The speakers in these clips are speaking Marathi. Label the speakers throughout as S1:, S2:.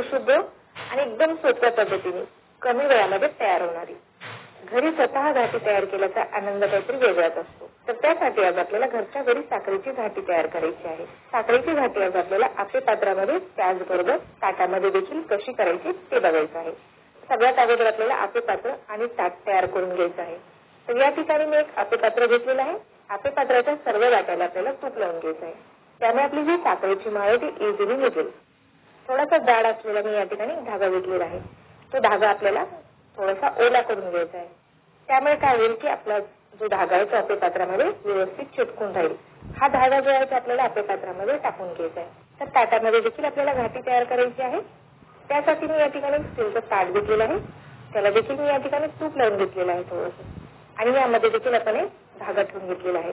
S1: शुद्ध आणि एकदम सोप्या पद्धतीने कमी वेळामध्ये तयार होणारी. घरी स्वतः घाटी तयार केल्याचा आनंद काहीतरी वेगळाच असतो. तर त्यासाठी आज आपल्याला घरच्या घरी साखरेची घाटी तयार करायची आहे. साखरेची घाटी आज आपल्याला आपल्या पात्रामध्ये त्याचबरोबर ताटामध्ये देखील कशी करायची ते बघायचं आहे. सगळ्यात अगोदर आपल्याला आपे पात्र आणि ताट तयार करून घ्यायचं आहे. तर या ठिकाणी मी एक आपे पात्र घेतलेलं आहे. आपे पात्राच्या सर्व वाट्याला आपल्याला तूप लावून घ्यायचं आहे. त्यामुळे आपली जी साखरेची माळ आहे ती इझिली निघेल. थोडासा जाड असलेला मी या ठिकाणी धागा घेतलेला आहे. तो धागा आपल्याला थोडासा ओला करून घ्यायचा आहे. त्यामुळे काय होईल की आपला जो धागा आहे तो आपल्या पात्रामध्ये व्यवस्थित चिटकून राहील. हा धागा जो आहे तो आपल्याला आपल्या पात्रामध्ये टाकून घ्यायचा आहे. तर ताटामध्ये देखील आपल्याला घाटी तयार करायची आहे. त्यासाठी मी या ठिकाणी स्टीलचं ताट घेतलेलं आहे. त्याला देखील मी या ठिकाणी तूप लावून घेतलेलं आहे थोडंसं. आणि यामध्ये देखील आपण एक धागा ठेवून घेतलेला आहे.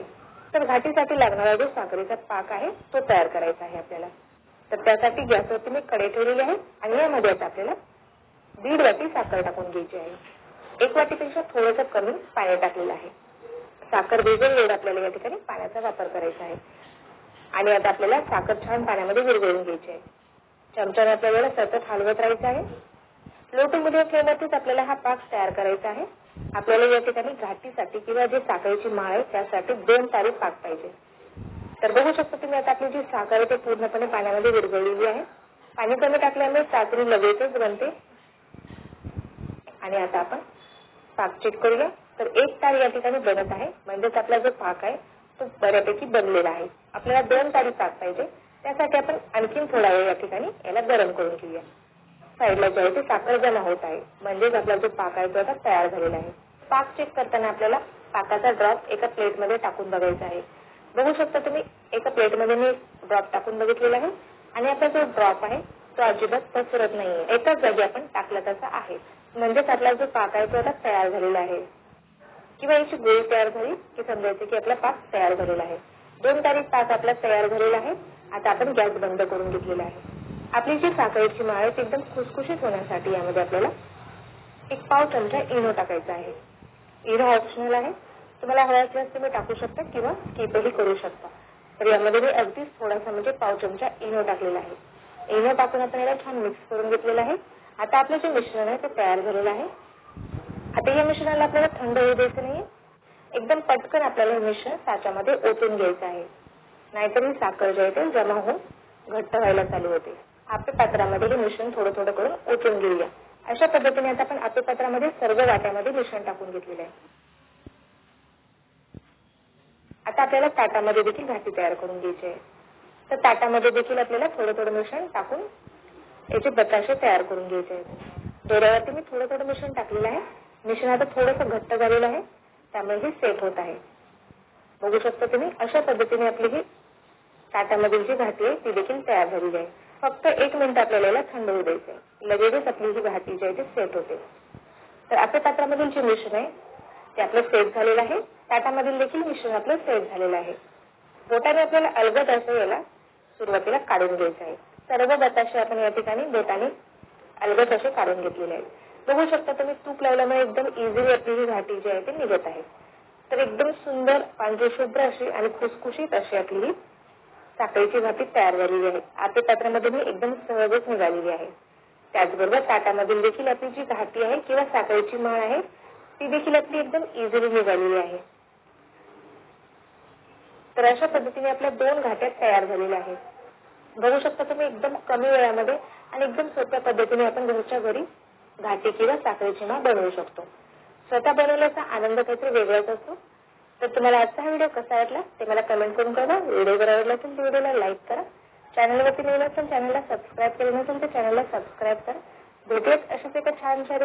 S1: तर घाटीसाठी लागणारा जो साखरेचा पाक आहे तो तयार करायचा आहे आपल्याला. तर त्यासाठी गॅसवरती मी कडे ठेवलेली आहे आणि यामध्ये आता आपल्याला दीड वाटी साखर टाकून घ्यायची आहे. एक वाटीपेक्षा थोडंसं कमी पाणी टाकलेलं आहे. साखर भिजेल आपल्याला या ठिकाणी पाण्याचा वापर करायचा आहे. आणि आता आपल्याला साखर छान पाण्यामध्ये विरघळून घ्यायची आहे. चमच्याने आपल्याला सतत हलवत राहायचं आहे. लो टू मिडियम फ्लेमवरतीच आपल्याला हा पाक तयार करायचा आहे. आपल्याला या ठिकाणी घाटीसाठी किंवा जे साखरेची माळ आहे त्यासाठी दोन तारीख पाक पाहिजे. तर बघू शकता तुम्ही आता आपली जी साखर आहे ती पूर्णपणे पाण्यामध्ये विरघळलेली आहे. पाणी कमी टाकल्यामुळे साखरी लगेचच बनते. आणि आता आपण पाक चेक करूया. तर एक तार या ठिकाणी बनत आहे. म्हणजेच आपला जो पाक आहे तो बऱ्यापैकी बनलेला आहे. आपल्याला दोन तारी पाक पाहिजे. त्यासाठी आपण आणखीन थोडा वेळ या ठिकाणी याला गरम करून घेऊया. साईडला जो आहे ते साखर जमा होत आहे. म्हणजेच आपला जो पाक आहे तो आता तयार झालेला आहे. पाक चेक करताना आपल्याला पाकाचा ड्रॉप एका प्लेटमध्ये टाकून बघायचा आहे. बघू शकता तुम्ही एका प्लेटमध्ये मी ड्रॉप टाकून बघितलेला आहे आणि आपला जो ड्रॉप आहे तो अजिबात पसरत नाहीये. एकाच जागी आपण टाकला तसा आहे. म्हणजेच आपला जो पाक आहे तो आता तयार झालेला आहे. किंवा याची गोळी तयार झाली की समजायचं की आपला पाक तयार झालेला आहे. दोन तारीख पाक आपला तयार झालेला आहे. आता आपण गॅस बंद करून घेतलेला आहे. आपली जी साखरेची माळ आहे ती एकदम खुसखुशीत होण्यासाठी यामध्ये आपल्याला एक पाव चमचा इनो टाकायचा आहे. इनो ऑप्शनल आहे. तुम्हाला हव्या असल्यास तुम्ही टाकू शकता किंवा स्किपही करू शकता. तर यामध्ये मी अगदीच थोडासा म्हणजे पाव चमचा इनो टाकलेला आहे. इनो टाकून आपण याला छान मिक्स करून घेतलेला आहे. आता आपलं जे मिश्रण आहे ते तयार झालेलं आहे. आता या मिश्रणाला आपल्याला थंड होऊ द्यायचं नाही एकदम पटकन आपल्याला हे मिश्रण साच्यामध्ये ओतून घ्यायचं आहे. नाहीतर ही साखर जे आहे ते जमा होऊन घट्ट व्हायला चालू होते. आपल्या पात्रामध्ये हे मिश्रण थोडं थोडं करून ओतून घेऊया. अशा पद्धतीने आता आपण आपल्या पात्रामध्ये सर्व वाट्यामध्ये मिश्रण टाकून घेतलेलं आहे. आता आपल्याला ताटामध्ये देखील घाटी तयार करून घ्यायची आहे. तर ताटामध्ये देखील आपल्याला थोडं थोडं मिश्रण टाकून याचे बताशे तयार करून घ्यायचे आहेत. दोऱ्यावरती मी थोडं थोडं मिश्रण टाकलेलं आहे. मिश्रण आता थोडंसं घट्ट झालेलं आहे. त्यामुळे हे सेट होत आहे. बघू शकता तुम्ही अशा पद्धतीने आपली ही ताटामधील जी घाटी आहे ती देखील तयार झालेली आहे. फक्त एक मिनिट आपल्याला थंड होऊ द्यायचं आहे लगेचच आपली जी घाटी जी आहे ती सेट होते. तर आपल्या पात्रामधील जे मिश्रण आहे ते आपलं सेट झालेलं आहे. ताटामधील देखील मिश्रण आपलं सेट झालेलं आहे. बोटाने आपल्याला अलगद असं याला सुरुवातीला काढून घ्यायचं आहे. सर्व बताशे आपण या ठिकाणी बोटाने अलगद असे काढून घेतलेले आहेत. बघू शकता तुम्ही तूप लावल्यामुळे एकदम इझिली आपली ही घाटी जी आहे ती निघत आहे. तर एकदम सुंदर पांढरी शुभ्र अशी आणि खुसखुशीत अशी आपली ही साखरेची घाटी तयार झालेली आहे. आपल्या पात्रामध्ये मी एकदम सहजच निघालेली आहे. त्याचबरोबर ताटामधील देखील आपली जी घाटी आहे किंवा साखरेची माळ आहे ती देखील आपली एकदम इझिली निघालेली आहे. तर अशा पद्धतीने आपल्या दोन घाट्या तयार झालेल्या आहेत. बघू शकता तुम्ही एकदम कमी वेळामध्ये आणि एकदम सोप्या पद्धतीने आपण घरच्या घरी घाटी किंवा साखरेची माळ बनवू शकतो. स्वतः बनवल्याचा आनंद काहीतरी वेगळाच असतो. तर तुम्हाला आजचा हा व्हिडिओ कसा वाटला ते मला कमेंट करून कळवा. व्हिडिओ जर असेल तर व्हिडिओला लाईक करा. चॅनलवरती नवीन असेल चॅनलला सबस्क्राईब केलं नसेल तर चॅनलला सबस्क्राईब करा. भेटूयात अशाच एका छानशा